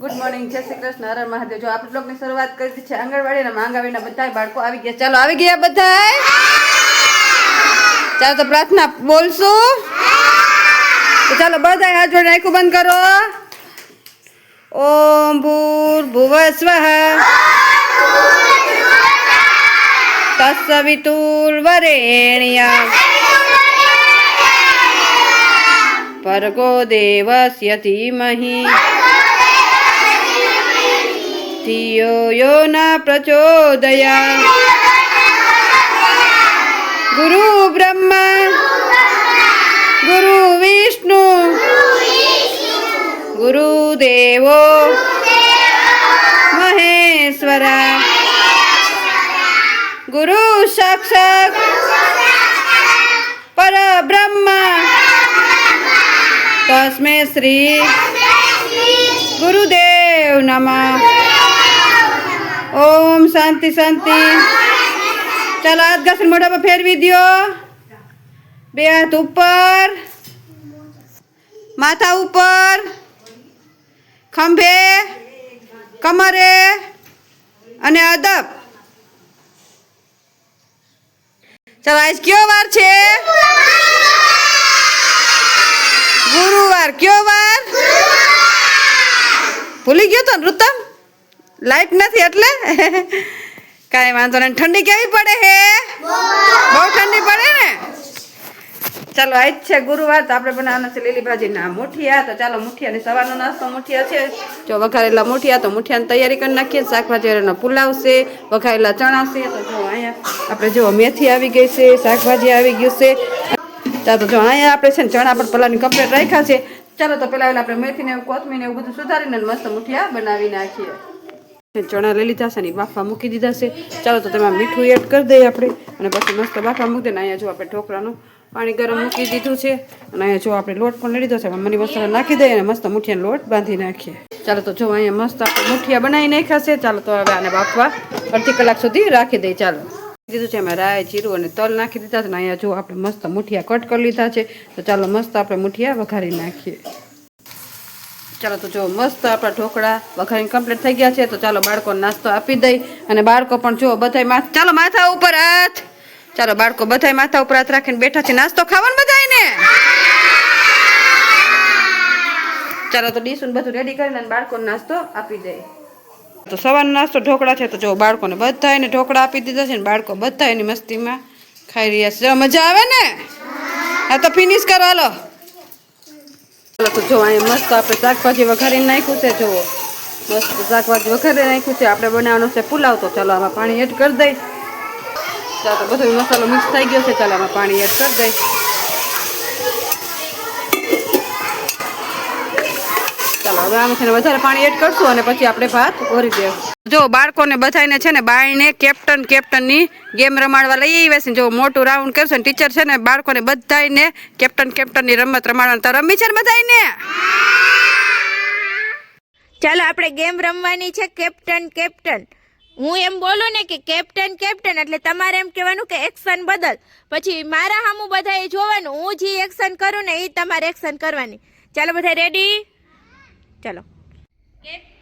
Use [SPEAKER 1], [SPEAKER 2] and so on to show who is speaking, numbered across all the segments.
[SPEAKER 1] Good morning જય શ્રી કૃષ્ણ, હર હર મહાદેવ. જો આપણે બ્લોગની શરૂઆત કરી દીધી છે આંગણવાડી અને આંગણવાડીના બધાય બાળકો આવી ગયા. ચાલો, આવી ગયા બધાય? ચાલો, તો પ્રાર્થના બોલશું. તો ચાલો, બધાય હાથ જોડે આંખું બંધ કરો. ઓમ ભૂર ભુવ સ્વઃ. તત્સવિતુર્વરેણ્ય ભર્ગો દેવસ્ય ધીમહિ धियो यो न प्रचोदया गुरु ब्रह्मा गुरु विष्णु गुरुदेवो महेश्वरा गुरु साक्षात् परब्रह्म तस्मै श्री गुरुदेव नमः ઓમ શાંતિ શાંતિ. ચાલો હાથ ઘસન પર ફેરવી દ્યો. બે હાથ ઉપર. માથા ઉપર. ખંભે. કમરે. અને અદબ. ચાલો આજ કયો વાર છે? ગુરુવાર. કયો વાર? ભૂલી ગયો તો નૃતમ લાઈટ નથી એટલે? કાંઈ વાંધો નહીં. ઠંડી કેવી પડે હે? બહુ ઠંડી પડે ને? ચાલો આજ છે ગુરુવાર. તો આપણે બનાવવાના છે લીલી ભાજીના મુઠિયા. તો ચાલો, મુઠિયાની સવારનો નાસ્તો, મુઠિયા છે. જો વઘારેલા મુઠિયા, તો મુઠિયાની તૈયારી કરી નાખીએ. શાકભાજી વાળાનો પુલાવ છે, વઘારેલા ચણા છે. તો જો અહીંયા આપણે જો મેથી આવી ગઈ છે, શાકભાજી આવી ગયું છે. ચાલો તો જો અહીંયા આપણે છે ને ચણા પણ પલાની કમ્પ્લેટ રાખ્યા છે. ચાલો, તો પહેલાં આપણે મેથીને, કોથમીને એવું બધું સુધારીને મસ્ત મુઠિયા બનાવી નાખીએ. ચણા લઈ લીધા છે ને બાફા મૂકી દીધા છે. ચાલો તો તેમાં મીઠું એડ કરી દઈએ આપણે અને પછી મસ્ત બાફા મૂકી દઈએ. અહીંયા જો આપણે ઢોકળાનું પાણી ગરમ મૂકી દીધું છે. અને અહીંયા જો આપણે લોટ પણ લઈ લીધો છે. મની મસાલા નાખી દઈએ અને મસ્ત મુઠિયાનો લોટ બાંધી નાખીએ. ચાલો તો જો અહીંયા મસ્ત આપણે મુઠિયા બનાવી નાખ્યા ચાલો તો હવે આને બાફવા અડધી કલાક સુધી રાખી દઈએ. ચાલો. દીધું છે. એમાં રાય જીરું અને તલ નાખી દીધા છે. ને અહીંયા જો આપણે મસ્ત મુઠિયા કટ કરી લીધા છે. તો ચાલો મસ્ત આપણે મુઠિયા વઘારી નાખીએ. ચાલો તો જો મસ્ત આપણા ઢોકળા વઘારીને કમ્પ્લીટ થઈ ગયા છે, તો ચાલો બાળકોને નાસ્તો આપી દઈ અને બાળકો પણ જો માથ ચાલો માથા ઉપર હાથ. ચાલો બાળકો બધાય માથા ઉપર હાથ રાખીને બેઠા છે. નાસ્તો ખાવાનું બધાયને? ચાલો તો ડીશું બધું રેડી કરીને બાળકોને નાસ્તો આપી દઈ. તો સવારનો નાસ્તો ઢોકળા છે, તો જો બાળકોને બધાયને ઢોકળા આપી દીધા છે ને બાળકો બધા એની મસ્તીમાં ખાઈ રહ્યા છે. મજા આવે ને? હા, તો ફિનિશ કરો, હાલો. જો અહીંયા મસ્ત આપણે શાકભાજી વઘારીને નાખ્યું છે, જુઓ. મસ્ત શાકભાજી વઘારી નાખ્યું છે. આપણે બનાવવાનો છે પુલાવ, તો ચાલો પાણી એડ કરી દઈ. ચાલો બધો મસાલો મિક્સ થઈ ગયો છે. ચાલો પાણી એડ કરી દઈ. ચાલો વધારે પાણી એડ કરશું અને પછી આપણે ભાત ઓરી દઈશું જો બાળકોને બધાને છે ને બાળને કેપ્ટન કેપ્ટનની ગેમ રમાડવા લઈ આવ્યા છે જો મોટું રાઉન્ડ કરશે ને ટીચર છે ને બાળકોને બધાને કેપ્ટન કેપ્ટનની રમત રમાડવાની તો રમી છે ને બધાને
[SPEAKER 2] ચાલો આપણે ગેમ રમવાની છે કેપ્ટન કેપ્ટન. હું એમ બોલું ને કે કેપ્ટન કેપ્ટન એટલે તમારે એમ કહેવાનું કે એક્શન બદલ. પછી મારા સામું એ જોવાનું હું જે એક્શન કરું ને એ તમારે એક્શન કરવાની. ચાલો બધા રેડી ચાલો. કેપ્ટન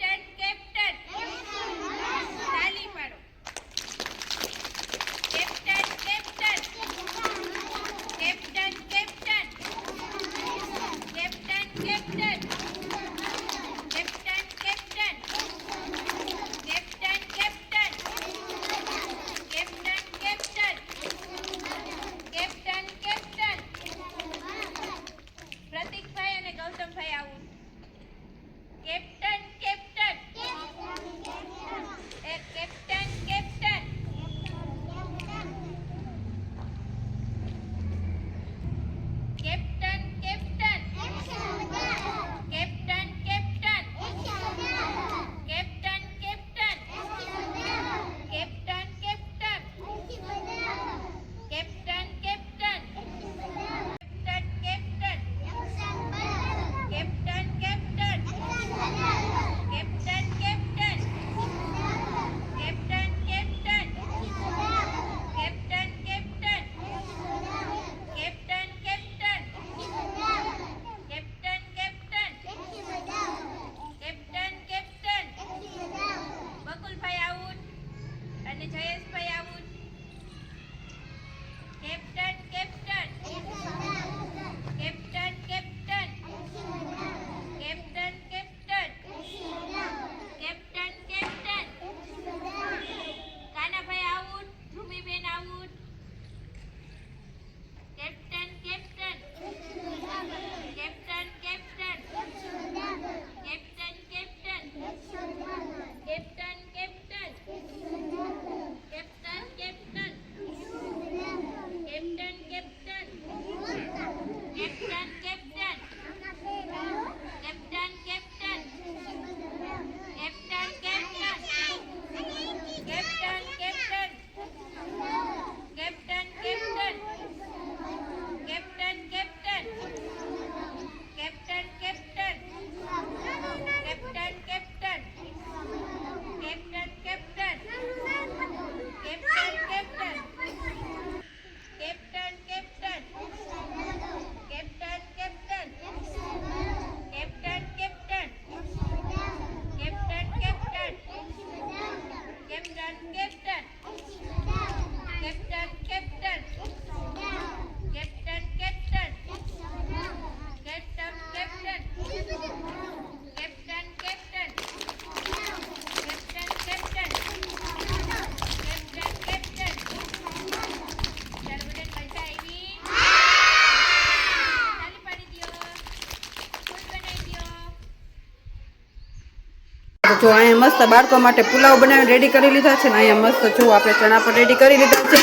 [SPEAKER 1] જો અહીંયા મસ્ત બાળકો માટે પુલાવ બનાવીને રેડી કરી લીધા છે ને અહીંયા મસ્ત જો આપણે ચણા પણ રેડી કરી લીધા છે.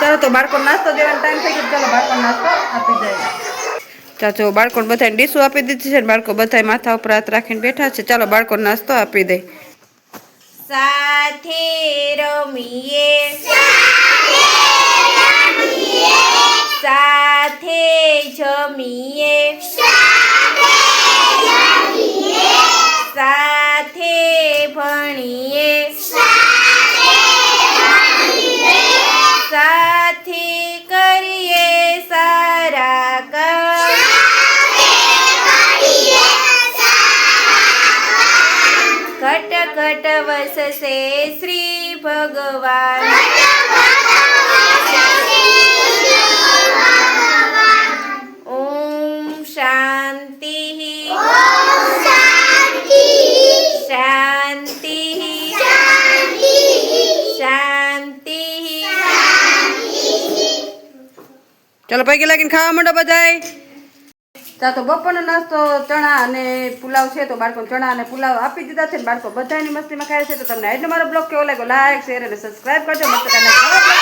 [SPEAKER 1] ચાલો તો બાળકો નાસ્તો દેવાનો ટાઈમ થઈ ગયો. ચાલો બાળકો નાસ્તો આપી જાય ચાચો બાળકોને બધાને ડીશું આપી દીધી છે ને બાળકો બધા માથા ઉપર હાથ રાખીને બેઠા છે. ચાલો બાળકો નાસ્તો આપી દે.
[SPEAKER 2] સાથે રમીએ. સાથે જમીએ. ઘટ ઘટ વસશે શ્રી ભગવાન ઓમ શાંતિ શાંતિ શાંતિ
[SPEAKER 1] ચાલો પૈકી લાગીને ખાવા ચા તો બપોરનો નાસ્તો, ચણા અને પુલાવ છે, તો બાળકો ચણા અને પુલાવ આપી દીધા છે બાળકો બધાની મસ્તીમાં ખાય છે. તો તમને આજનો મારો બ્લોગ કેવો લાગ્યો? લાઈક શેર અને સબસ્ક્રાઈબ કરજો. મસ્ત